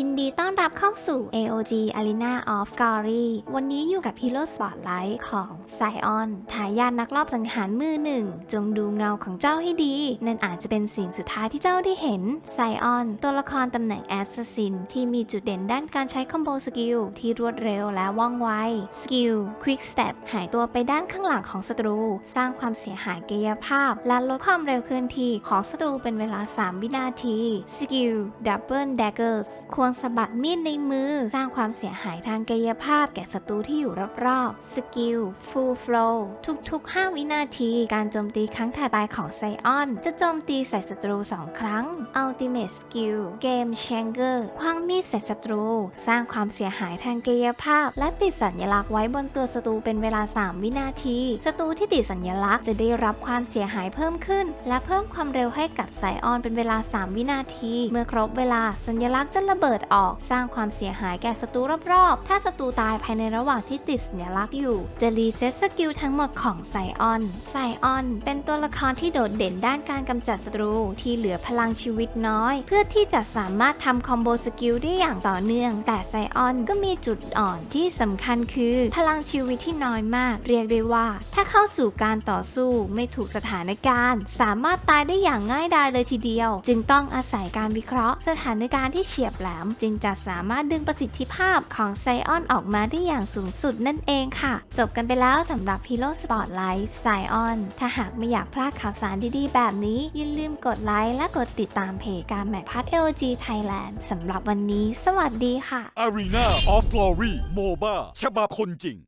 ยินดีต้อนรับเข้าสู่ AOG Arena of Glory วันนี้อยู่กับ Hero Spotlight ของ Sion ทายาทนักรอบสังหารมือหนึ่ง จงดูเงาของเจ้าให้ดี นั่นอาจจะเป็นสิ่งสุดท้ายที่เจ้าได้เห็น Sion ตัวละครตำแหน่ง Assassin ที่มีจุดเด่นด้านการใช้คอมโบสกิลที่รวดเร็วและว่องไว สกิล Quick Step หายตัวไปด้านข้างหลังของศัตรู สร้างความเสียหายกายภาพ และลดความเร็วเคลื่อนที่ของศัตรูเป็นเวลา 3 วินาที สกิล Double Daggers ควงสะบัดมีดในมือ สร้างความเสียหายทางกายภาพแก่ศัตรูที่อยู่รอบๆ สกิล Full Flow ทุกๆ 5 วินาที การโจมตีครั้งถัดไปของไซออน จะโจมตีใส่ศัตรู 2 ครั้ง Ultimate Skill Game Changer คว้างมีดใส่ศัตรู สร้างความเสียหายทางกายภาพ และติดสัญลักษณ์ไว้บนตัวศัตรูเป็นเวลา 3 วินาที ศัตรูที่ติดสัญลักษณ์จะได้รับความเสียหายเพิ่มขึ้น และเพิ่มความเร็วให้กับไซออนเป็นเวลา 3 วินาที เมื่อครบเวลาสัญลักษณ์จะระเบิดออก สร้างความเสียหายแก่ศัตรูรอบๆ ถ้าศัตรูตายภายในระหว่างที่ติดสัญลักษณ์อยู่ จะรีเซ็ตสกิลทั้งหมดของไซออน ไซออน เป็นตัวละครที่โดดเด่นด้านการกำจัดศัตรูที่เหลือพลังชีวิตน้อย เพื่อที่จะสามารถทำคอมโบสกิลได้อย่างต่อเนื่อง แต่ไซออนก็มีจุดอ่อนที่สำคัญคือ พลังชีวิตที่น้อยมาก เรียกได้ว่า ถ้าเข้าสู่การต่อสู้ไม่ถูกสถานการณ์ สามารถตายได้อย่างง่ายดายเลยทีเดียว จึงต้องอาศัยการวิเคราะห์ สถานการณ์ที่เฉียบแหล3 จึงจะสามารถดึงประสิทธิภาพของไซออนออกมาได้อย่างสูงสุดนั่นเองค่ะ จบกันไปแล้วสำหรับ Hero Spotlight ไซออนถ้าหากไม่อยากพลาดข่าวสารดีๆ แบบนี้ อย่าลืมกดไลค์และกดติดตามเพจการแมทพัฒน์ LG Thailand สำหรับวันนี้ สวัสดีค่ะ Arena of Glory MOBA ฉบับคนจริง